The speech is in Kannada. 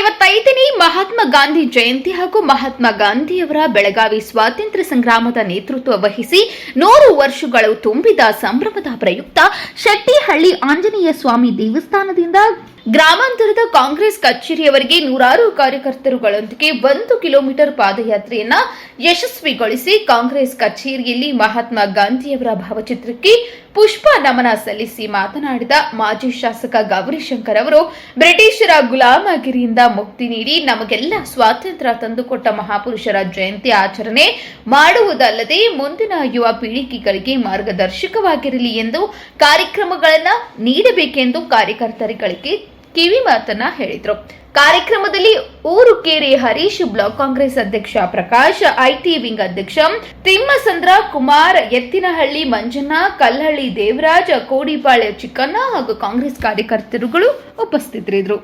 ಎಪ್ಪತ್ತೈದನೇ ಮಹಾತ್ಮ ಗಾಂಧಿ ಜಯಂತಿ ಹಾಗೂ ಮಹಾತ್ಮ ಗಾಂಧಿಯವರ ಬೆಳಗಾವಿ ಸ್ವಾತಂತ್ರ್ಯ ಸಂಗ್ರಾಮದ ನೇತೃತ್ವ ವಹಿಸಿ ನೂರು ವರ್ಷಗಳು ತುಂಬಿದ ಸಂಭ್ರಮದ ಪ್ರಯುಕ್ತ ಶೆಟ್ಟಿಹಳ್ಳಿ ಆಂಜನೇಯ ಸ್ವಾಮಿ ದೇವಸ್ಥಾನದಿಂದ ಗ್ರಾಮಾಂತರದ ಕಾಂಗ್ರೆಸ್ ಕಚೇರಿಯವರಿಗೆ ನೂರಾರು ಕಾರ್ಯಕರ್ತರುಗಳೊಂದಿಗೆ ಒಂದು ಕಿಲೋಮೀಟರ್ ಪಾದಯಾತ್ರೆಯನ್ನ ಯಶಸ್ವಿಗೊಳಿಸಿ ಕಾಂಗ್ರೆಸ್ ಕಚೇರಿಯಲ್ಲಿ ಮಹಾತ್ಮ ಗಾಂಧಿಯವರ ಭಾವಚಿತ್ರಕ್ಕೆ ಪುಷ್ಪ ನಮನ ಸಲ್ಲಿಸಿ ಮಾತನಾಡಿದ ಮಾಜಿ ಶಾಸಕ ಗೌರಿಶಂಕರ್ ಅವರು, ಬ್ರಿಟಿಷರ ಗುಲಾಮಗಿರಿಯಿಂದ ಮುಕ್ತಿ ನೀಡಿ ನಮಗೆಲ್ಲ ಸ್ವಾತಂತ್ರ್ಯ ತಂದುಕೊಟ್ಟ ಮಹಾಪುರುಷರ ಜಯಂತಿ ಆಚರಣೆ ಮಾಡುವುದಲ್ಲದೆ ಮುಂದಿನ ಯುವ ಪೀಳಿಗೆಗಳಿಗೆ ಮಾರ್ಗದರ್ಶಕವಾಗಿರಲಿ ಎಂದು ಕಾರ್ಯಕ್ರಮಗಳನ್ನು ನೀಡಬೇಕೆಂದು ಕಾರ್ಯಕರ್ತರುಗಳಿಗೆ ಕಿವಿ ಮಾತನ್ನ ಹೇಳಿದರು. ಕಾರ್ಯಕ್ರಮದಲ್ಲಿ ಊರು ಕೇರಿ ಹರೀಶ್, ಬ್ಲಾಕ್ ಕಾಂಗ್ರೆಸ್ ಅಧ್ಯಕ್ಷ ಪ್ರಕಾಶ್, ಐಟಿ ವಿಂಗ್ ಅಧ್ಯಕ್ಷ ತಿಮ್ಮಸಂದ್ರ, ಕುಮಾರ್ ಎತ್ತಿನಹಳ್ಳಿ ಮಂಜನಾ ಕಲ್ಲಹಳ್ಳಿ ದೇವರಾಜ, ಕೋಡಿಪಾಳ್ಯ ಚಿಕ್ಕಣ್ಣ ಹಾಗೂ ಕಾಂಗ್ರೆಸ್ ಕಾರ್ಯಕರ್ತರುಗಳು ಉಪಸ್ಥಿತರಿದ್ದರು.